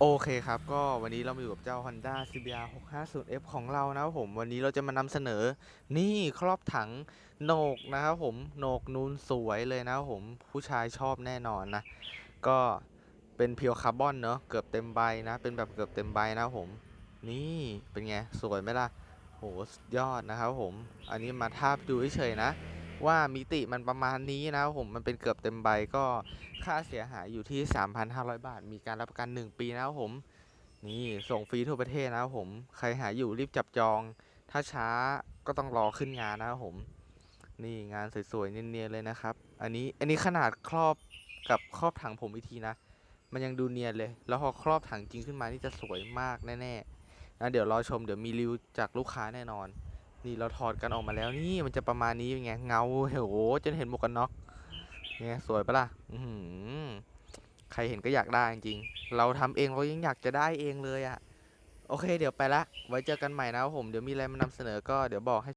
โอเคครับ ก็วันนี้เรามาอยู่กับเจ้า Honda CBR 650F ของเรานะครับผมวันนี้เราจะมานำเสนอ นี่ครอบถังโหนกนะครับผมโหนกนูนสวยเลยนะครับผมผู้ชายชอบแน่นอนนะ ก็เป็นเพียวคาร์บอนเนอะเกือบเต็มใบนะ เป็นแบบเกือบเต็มใบนะครับผม นี่เป็นไง สวยไหมล่ะโหสุดยอดนะครับผม อันนี้มาทาบดูเฉยๆนะ ว่ามิติมันประมาณนี้นะครับผมมันเป็นเกือบเต็มใบก็ค่าเสียหายอยู่ที่ 3,500 บาท มีการรับประกัน 1 ปีนะครับผมนี่ส่งฟรีทั่วประเทศนะครับผมใครหาอยู่รีบจับจอง ถ้าช้าก็ต้องรอขึ้นงานนะครับผมนี่งานสวยๆเนียนๆเลยนะครับ อันนี้อันนี้ขนาดครอบกับครอบถังผมอีกทีนะ มันยังดูเนียนเลย แล้วพอครอบถังจริงขึ้นมานี่จะสวยมากแน่ๆนะเดี๋ยวรอชมเดี๋ยวมีรีวิวจากลูกค้าแน่นอน นี่เราถอดกันออกมาแล้วนี่มันจะประมาณนี้ไงเงาโหจนเห็นหมวกกันน็อกเนี่ยสวยปะล่ะอืใครเห็นก็อยากได้จริงเราทำเองเรายังอยากจะได้เองเลยอะ่ะ โอเค เดี๋ยวไปละ ไว้เจอกันใหม่นะผม เดี๋ยวมีอะไรมานำเสนอก็เดี๋ยวบอกให้